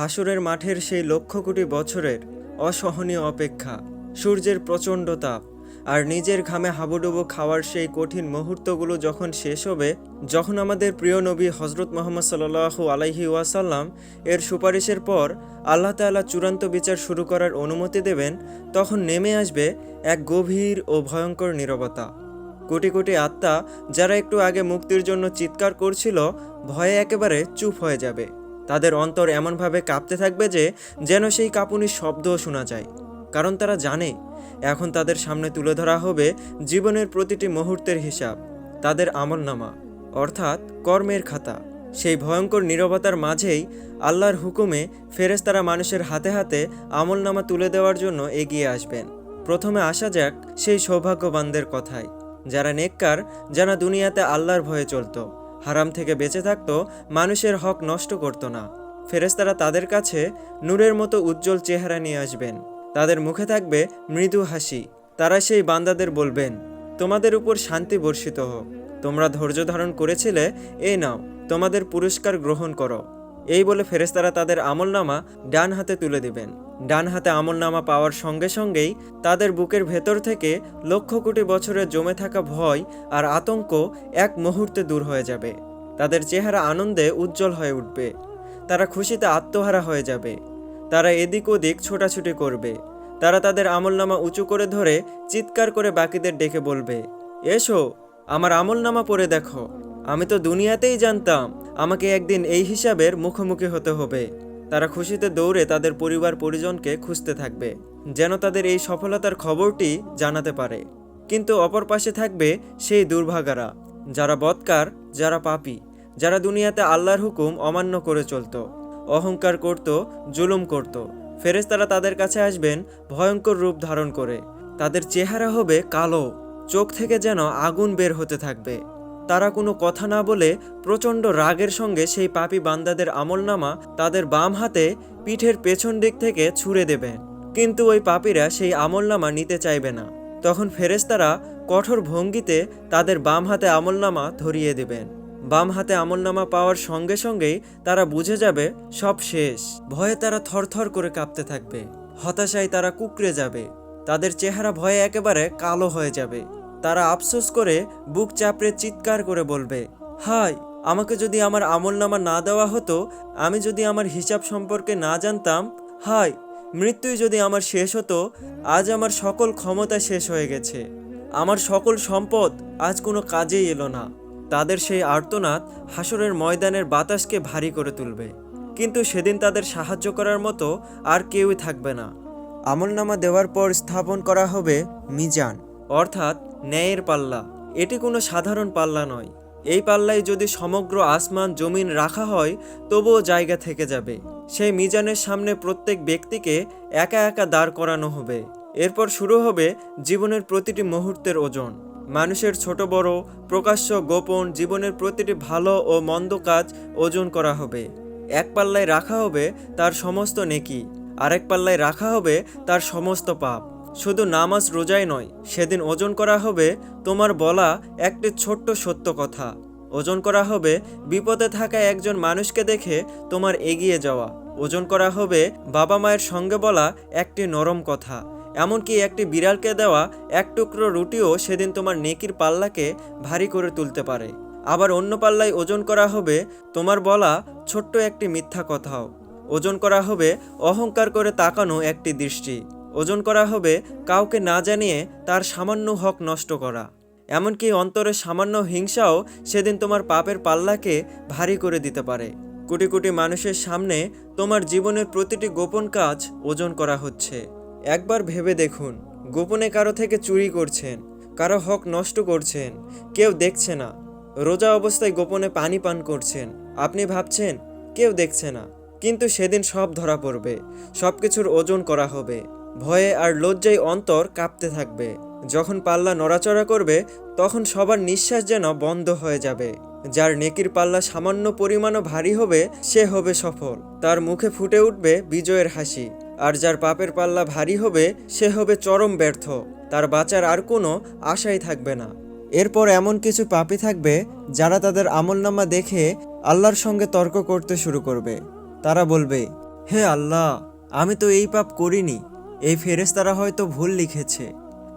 হাসুরের মাঠের সেই লক্ষ কোটি বছরের অসহনীয় অপেক্ষা, সূর্যের প্রচণ্ড তাপ, আর নিজের ঘামে হাবুডুবু খাওয়ার সেই কঠিন মুহূর্তগুলো যখন শেষ হবে, যখন আমাদের প্রিয় নবী হজরত মোহাম্মদ সাল্লাহু আলাইহি ওয়াসাল্লাম এর সুপারিশের পর আল্লাহ তাআলা চূড়ান্ত বিচার শুরু করার অনুমতি দেবেন, তখন নেমে আসবে এক গভীর ও ভয়ঙ্কর নীরবতা। কোটি কোটি আত্মা যারা একটু আগে মুক্তির জন্য চিৎকার করছিল, ভয়ে একেবারে চুপ হয়ে যাবে। তাদের অন্তর এমনভাবে কাঁপতে থাকবে যে, যেন সেই কাঁপুনির শব্দও শোনা যায়। কারণ তারা জানে, এখন তাদের সামনে তুলে ধরা হবে জীবনের প্রতিটি মুহূর্তের হিসাব, তাদের আমলনামা, অর্থাৎ কর্মের খাতা। সেই ভয়ঙ্কর নীরবতার মাঝেই আল্লাহর হুকুমে ফেরেশতারা মানুষের হাতে হাতে আমলনামা তুলে দেওয়ার জন্য এগিয়ে আসবেন। প্রথমে আসা যাক সেই সৌভাগ্যবানদের কথায়, যারা নেককার, যারা দুনিয়াতে আল্লাহর ভয়ে চলতো। হারাম থেকে বেঁচে থাকত, মানুষের হক নষ্ট করত না। ফেরেস্তারা তাদের কাছে নূরের মতো উজ্জ্বল চেহারা নিয়ে আসবেন। তাদের মুখে থাকবে মৃদু হাসি। তারা সেই বান্দাদের বলবেন, তোমাদের উপর শান্তি বর্ষিত হোক। তোমরা ধৈর্য ধারণ করেছিলে, এ নাও, তোমাদের পুরস্কার গ্রহণ করো। এই বলে ফেরেস্তারা তাদের আমলনামা ডান হাতে তুলে দিবেন। ডান হাতে আমলনামা পাওয়ার সঙ্গে সঙ্গেই তাদের বুকের ভেতর থেকে লক্ষ কোটি বছরের জমে থাকা ভয় আর আতঙ্ক এক মুহূর্তে দূর হয়ে যাবে। তাদের চেহারা আনন্দে উজ্জ্বল হয়ে উঠবে। তারা খুশিতে আত্মহারা হয়ে যাবে। তারা এদিক ওদিক ছোটাছুটি করবে। তারা তাদের আমলনামা উঁচু করে ধরে চিৎকার করে বাকিদের ডেকে বলবে, এসো, আমার আমলনামা পড়ে দেখো। আমি তো দুনিয়াতেই জানতাম আমাকে একদিন এই হিসাবের মুখোমুখি হতে হবে। তারা খুশিতে দৌড়ে তাদের পরিবার পরিজনকে খুঁজতে থাকবে, যেন তাদের এই সফলতার খবরটি জানাতে পারে। কিন্তু অপর পাশে থাকবে সেই দুর্ভাগারা, যারা বৎকার, যারা পাপি, যারা দুনিয়াতে আল্লাহর হুকুম অমান্য করে চলতো, অহংকার করত, জুলুম করত। ফেরেশতারা তাদের কাছে আসবেন, ভয়ঙ্কর রূপ ধারণ করে। তাদের চেহারা হবে কালো, চোখ থেকে যেন আগুন বের হতে থাকবে। তারা কোনো কথা না বলে প্রচণ্ড রাগের সঙ্গে সেই পাপী বান্দাদের আমলনামা তাদের বাম হাতে পিঠের পেছন দিক থেকে ছুঁড়ে দেবেন কিন্তু ওই পাপীরা সেই আমলনামা নিতে চাইবে না। তখন ফেরেশতারা কঠোর ভঙ্গিতে তাদের বাম হাতে আমলনামা ধরিয়ে দেবেন। বাম হাতে আমলনামা পাওয়ার সঙ্গে সঙ্গেই তারা বুঝে যাবে, সব শেষ। ভয়ে তারা থরথর করে কাঁপতে থাকবে। হতাশায় তারা কুকড়ে যাবে। তাদের চেহারা ভয়ে একেবারে কালো হয়ে যাবে। তারা আফসোস করে বুক চাপড়ে চিৎকার করে বলবে হাই আমাকে যদি আমার আমলনামা না দেওয়া হতো, আমি যদি আমার হিসাব সম্পর্কে না জানতাম হাই মৃত্যুই যদি আমার শেষ হতো, আজ আমার সকল ক্ষমতা শেষ হয়ে গেছে। আমার সকল সম্পদ আজ কোনো কাজেই এলো না। তাদের সেই আর্তনাদ হাসরের ময়দানের বাতাসকে ভারী করে তুলবে। কিন্তু সেদিন তাদের সাহায্য করার মতো আর কেউই থাকবে না। আমলনামা দেওয়ার পর স্থাপন করা হবে মিজান। অর্থাৎ ন্যায়ের পাল্লা। এটি কোনো সাধারণ পাল্লা নয়। এই পাল্লায় যদি সমগ্র আসমান, জমিন রাখা হয়, তবুও জায়গা থেকে যাবে। সেই মিজানের সামনে প্রত্যেক ব্যক্তিকে একা একা দাঁড় করানো হবে। এরপর শুরু হবে জীবনের প্রতিটি মুহূর্তের ওজন। মানুষের ছোট বড়, প্রকাশ্য, গোপন জীবনের প্রতিটি ভালো ও মন্দ কাজ ওজন করা হবে। এক পাল্লায় রাখা হবে তার সমস্ত নেকি। আরেক পাল্লায় রাখা হবে তার সমস্ত পাপ। শুধু নামাজ রোজাই নয়, সেদিন ওজন করা হবে, তোমার বলা একটি ছোট্ট সত্য কথা। ওজন করা হবে, বিপদে থাকা একজন মানুষকে দেখে তোমার এগিয়ে যাওয়া। ওজন করা হবে, বাবা মায়ের সঙ্গে বলা একটি নরম কথা। এমনকি একটি বিড়ালকে দেওয়া এক টুকরো রুটিও সেদিন তোমার নেকির পাল্লাকে ভারী করে তুলতে পারে। আবার অন্য পাল্লায় ওজন করা হবে, তোমার বলা ছোট্ট একটি মিথ্যা কথাও। ওজন করা হবে, অহংকার করে তাকানো একটি দৃষ্টি। ওজন করা হবে কাউকে না জানিয়ে তার সামান্য হক নষ্ট করা। এমনকি অন্তরে সামান্য হিংসাও সেদিন তোমার পাপের পাল্লাকে ভারী করে দিতে পারে। কোটি কোটি মানুষের সামনে তোমার জীবনের প্রতিটি গোপন কাজ ওজন করা হচ্ছে। একবার ভেবে দেখুন, গোপনে কারও থেকে চুরি করছেন, কারও হক নষ্ট করছেন, কেউ দেখছে না, রোজা অবস্থায় গোপনে পানি পান করছেন, আপনি ভাবছেন, কেউ দেখছে না। কিন্তু সেদিন সব ধরা পড়বে সব কিছুর ওজন করা হবে। ভয়ে আর লজ্জায় অন্তর কাঁপতে থাকবে। যখন পাল্লা নড়াচড়া করবে, তখন সবার নিঃশ্বাস যেন বন্ধ হয়ে যাবে। যার নেকির পাল্লা সামান্য পরিমাণও ভারী হবে, সে হবে সফল। তার মুখে ফুটে উঠবে বিজয়ের হাসি। আর যার পাপের পাল্লা ভারী হবে, সে হবে চরম ব্যর্থ। তার বাঁচার আর কোনো আশাই থাকবে না। এরপর এমন কিছু পাপি থাকবে, যারা তাদের আমলনামা দেখে আল্লাহর সঙ্গে তর্ক করতে শুরু করবে। তারা বলবে, হে আল্লাহ, আমি তো এই পাপ করিনি। এই ফেরেশতারা হয়তো ভুল লিখেছে।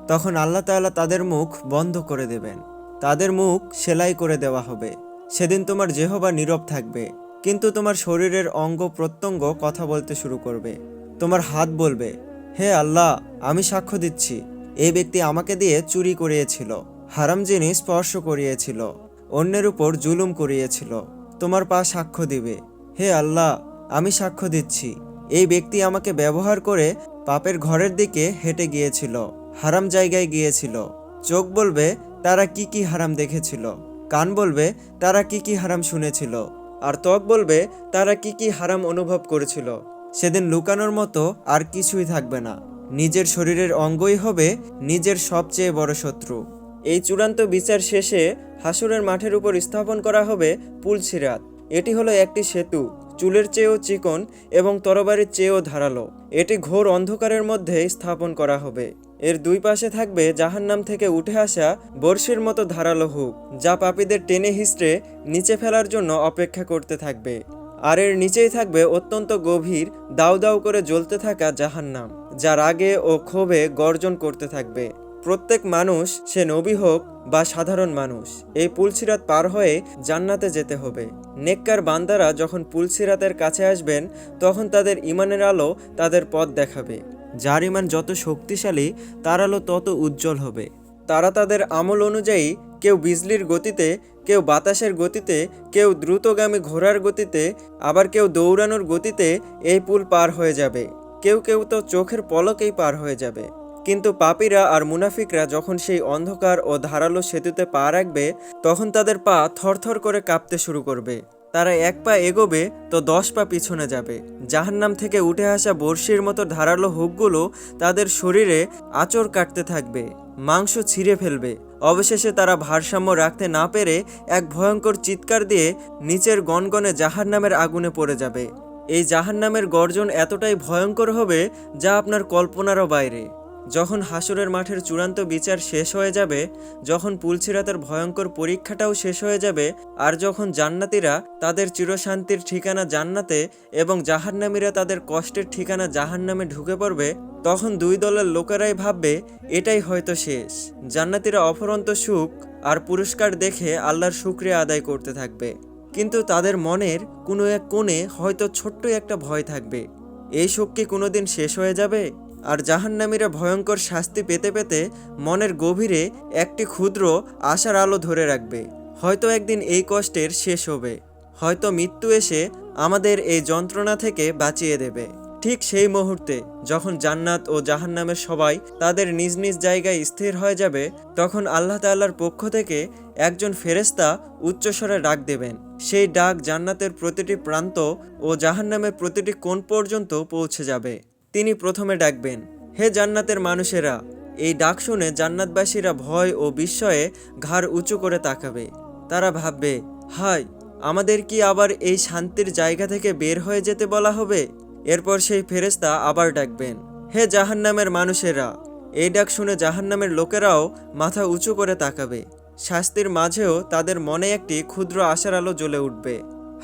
তখন আল্লাহ তাআলা তাদের মুখ বন্ধ করে দেবেন। তাদের মুখ সেলাই করে দেওয়া হবে। সেদিন তোমার জেহবা নীরব থাকবে। কিন্তু তোমার শরীরের অঙ্গ প্রত্যঙ্গ কথা বলতে শুরু করবে। তোমার হাত বলবে, হে আল্লাহ, আমি সাক্ষ্য দিচ্ছি। এই ব্যক্তি আমাকে দিয়ে চুরি করিয়েছিল, হারাম জিনিস স্পর্শ করিয়েছিল, অন্যের উপর জুলুম করিয়েছিল। তোমার পা সাক্ষ্য দিবে, হে আল্লাহ, আমি সাক্ষ্য দিচ্ছি। এই ব্যক্তি আমাকে ব্যবহার করে পাপের ঘরের দিকে হেঁটে গিয়েছিল, হারাম জায়গায় গিয়েছিল। চোখ বলবে, তারা কি কি হারাম দেখেছিল। কান বলবে, তারা কি কি হারাম শুনেছিল। আর ত্বক বলবে, তারা কি কি হারাম অনুভব করেছিল। সেদিন লুকানোর মতো আর কিছুই থাকবে না। নিজের শরীরের অঙ্গই হবে নিজের সবচেয়ে বড় শত্রু। এই চূড়ান্ত বিচার শেষে হাসুরের মাঠের উপর স্থাপন করা হবে পুলসিরাত এটি হলো একটি সেতু চুলের চেয়েও চিকন এবং তরবারির চেয়েও ধারালো। এটি ঘোর অন্ধকারের মধ্যে স্থাপন করা হবে। এর দুই পাশে থাকবে জাহান্নাম থেকে উঠে আসা বর্ষির মতো ধারালো হুক, যা পাপীদের টেনে হিস্ট্রে নিচে ফেলার জন্য অপেক্ষা করতে থাকবে। আর এর নিচেই থাকবে অত্যন্ত গভীর দাউ দাউ করে জ্বলতে থাকা জাহান্নাম যা রাগে ও ক্ষোভে গর্জন করতে থাকবে। প্রত্যেক মানুষ সে নবী হোক বা সাধারণ মানুষ, এই পুলসিরাত পার হয়ে জান্নাতে যেতে হবে। নেককার বান্দারা যখন পুলসিরাতের কাছে আসবেন, তখন তাদের ইমানের আলো তাদের পথ দেখাবে। যার ইমান যত শক্তিশালী, তার আলো তত উজ্জ্বল হবে। তারা তাদের আমল অনুযায়ী কেউ বিজলির গতিতে, কেউ বাতাসের গতিতে, কেউ দ্রুতগামী ঘোড়ার গতিতে, আবার কেউ দৌড়ানোর গতিতে এই পুল পার হয়ে যাবে। কেউ কেউ তো চোখের পলকেই পার হয়ে যাবে। কিন্তু পাপীরা আর মুনাফিকরা যখন সেই অন্ধকার ও ধারালো সেতুতে পা রাখবে, তখন তাদের পা থরথর করে কাঁপতে শুরু করবে। তারা এক পা এগোবে, তো দশ পা পিছনে যাবে। জাহান্নাম থেকে উঠে আসা বর্ষির মতো ধারালো হুকগুলো তাদের শরীরে আচর কাটতে থাকবে, মাংস ছিঁড়ে ফেলবে। অবশেষে তারা ভারসাম্য রাখতে না পেরে এক ভয়ঙ্কর চিৎকার দিয়ে নিচের গনগনে জাহান্নামের আগুনে পড়ে যাবে। এই জাহান্নামের গর্জন এতটাই ভয়ঙ্কর হবে যা আপনার কল্পনারও বাইরে। যখন হাসুরের মাঠের চূড়ান্ত বিচার শেষ হয়ে যাবে, যখন পুলছিরাতের ভয়ঙ্কর পরীক্ষাটাও শেষ হয়ে যাবে, আর যখন জান্নাতীরা তাদের চিরশান্তির ঠিকানা জান্নাতে এবং জাহান্নামীরা তাদের কষ্টের ঠিকানা জাহান্নামে ঢুকে পড়বে, তখন দুই দলের লোকেরাই ভাববে, এটাই হয়তো শেষ। জান্নাতীরা অফরন্ত সুখ আর পুরস্কার দেখে আল্লাহর শুক্রিয়া আদায় করতে থাকবে। কিন্তু তাদের মনের কোনো এক কোণে হয়তো ছোট্ট একটা ভয় থাকবে। এই শোক কি কোনোদিন শেষ হয়ে যাবে? আর জাহান্নামীরা ভয়ঙ্কর শাস্তি পেতে পেতে মনের গভীরে একটি ক্ষুদ্র আশার আলো ধরে রাখবে। হয়তো একদিন এই কষ্টের শেষ হবে। হয়তো মৃত্যু এসে আমাদের এই যন্ত্রণা থেকে বাঁচিয়ে দেবে। ঠিক সেই মুহূর্তে যখন জান্নাত ও জাহান্নামের সবাই তাদের নিজ নিজ জায়গায় স্থির হয়ে যাবে, তখন আল্লাহ তাল্লার পক্ষ থেকে একজন ফেরেস্তা উচ্চস্বরে ডাক দেবেন। সেই ডাক জান্নাতের প্রতিটি প্রান্ত ও জাহান্নামের প্রতিটি কোণ পর্যন্ত পৌঁছে যাবে। তিনি প্রথমে ডাকবেন, হে জান্নাতের মানুষেরা! এই ডাক শুনে জান্নাতবাসীরা ভয় ও বিস্ময়ে ঘাড় উঁচু করে তাকাবে। তারা ভাববে হায় আমাদের কি আবার এই শান্তির জায়গা থেকে বের হয়ে যেতে বলা হবে? এরপর সেই ফেরেস্তা আবার ডাকবেন, হে জাহান্নামের মানুষেরা! এই ডাক শুনে জাহান্নামের লোকেরাও মাথা উঁচু করে তাকাবে। শাস্তির মাঝেও তাদের মনে একটি ক্ষুদ্র আশার আলো জ্বলে উঠবে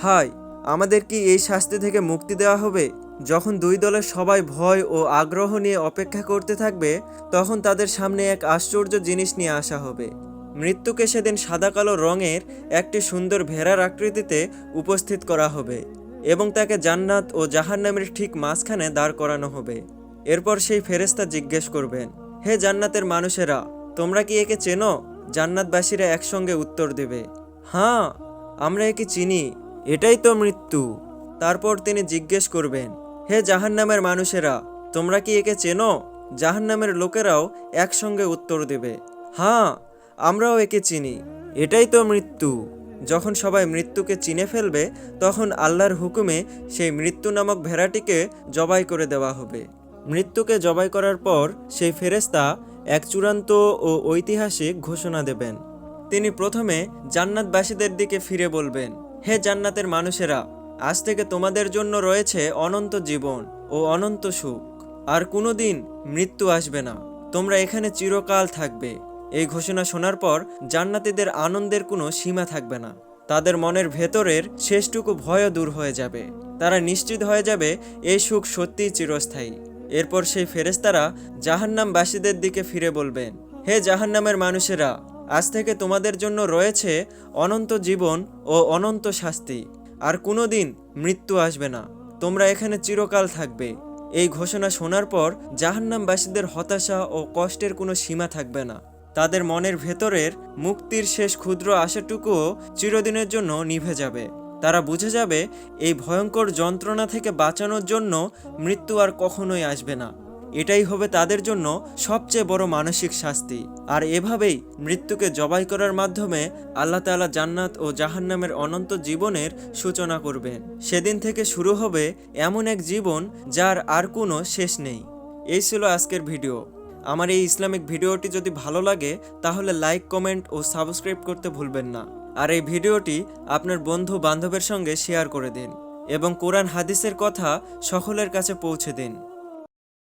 হায় আমাদের কি এই শাস্তি থেকে মুক্তি দেওয়া হবে? যখন দুই দলের সবাই ভয় ও আগ্রহ নিয়ে অপেক্ষা করতে থাকবে, তখন তাদের সামনে এক আশ্চর্য জিনিস নিয়ে আসা হবে। মৃত্যুকে সেদিন সাদা কালো রঙের একটি সুন্দর ভেড়ার আকৃতিতে উপস্থিত করা হবে এবং তাকে জান্নাত ও জাহান্নামের ঠিক মাঝখানে দাঁড় করানো হবে। এরপর সেই ফেরেস্তা জিজ্ঞেস করবেন, হে জান্নাতের মানুষেরা, তোমরা কি একে চেনো? জান্নাতবাসীরা একসঙ্গে উত্তর দেবে হ্যাঁ আমরা একে চিনি, এটাই তো মৃত্যু। তারপর তিনি জিজ্ঞেস করবেন হে জাহান্নামের মানুষেরা, তোমরা কি একে চেনো? জাহান্নামের লোকেরাও একসঙ্গে উত্তর দেবে হ্যাঁ আমরাও একে চিনি। এটাই তো মৃত্যু। যখন সবাই মৃত্যুকে চিনে ফেলবে, তখন আল্লাহর হুকুমে সেই মৃত্যু নামক ভেড়াটিকে জবাই করে দেওয়া হবে। মৃত্যুকে জবাই করার পর সেই ফেরেস্তা এক চূড়ান্ত ও ঐতিহাসিক ঘোষণা দেবেন। তিনি প্রথমে জান্নাতবাসীদের দিকে ফিরে বলবেন, হে জান্নাতের মানুষেরা আজ থেকে তোমাদের জন্য রয়েছে অনন্ত জীবন ও অনন্ত সুখ। আর কোনোদিন মৃত্যু আসবে না। তোমরা এখানে চিরকাল থাকবে। এই ঘোষণা শোনার পর জান্নাতীদের আনন্দের কোনো সীমা থাকবে না। তাদের মনের ভেতরের শেষটুকু ভয়ও দূর হয়ে যাবে। তারা নিশ্চিত হয়ে যাবে এই সুখ সত্যিই চিরস্থায়ী। এরপর সেই ফেরেস্তারা জাহান্নামবাসীদের দিকে ফিরে বলবেন, হে জাহান্নামের মানুষেরা, আজ থেকে তোমাদের জন্য রয়েছে অনন্ত জীবন ও অনন্ত শাস্তি। আর কোনো দিন মৃত্যু আসবে না। তোমরা এখানে চিরকাল থাকবে। এই ঘোষণা শোনার পর জাহান্নামবাসীদের হতাশা ও কষ্টের কোনো সীমা থাকবে না। তাদের মনের ভেতরের মুক্তির শেষ ক্ষুদ্র আশাটুকুও চিরদিনের জন্য নিভে যাবে। তারা বুঝে যাবে, এই ভয়ঙ্কর যন্ত্রণা থেকে বাঁচানোর জন্য মৃত্যু আর কখনোই আসবে না। এটাই হবে তাদের জন্য সবচেয়ে বড় মানসিক শাস্তি। আর এভাবেই মৃত্যুকে জবাই করার মাধ্যমে আল্লাহ তাআলা জান্নাত ও জাহান্নামের অনন্ত জীবনের সূচনা করবেন। সেদিন থেকে শুরু হবে এমন এক জীবন যার আর কোনো শেষ নেই। এই ছিল আজকের ভিডিও। আমার এই ইসলামিক ভিডিওটি যদি ভালো লাগে, তাহলে লাইক, কমেন্ট ও সাবস্ক্রাইব করতে ভুলবেন না। আর এই ভিডিওটি আপনার বন্ধু বান্ধবের সঙ্গে শেয়ার করে দিন এবং কোরআন, হাদিসের কথা সকলের কাছে পৌঁছে দিন।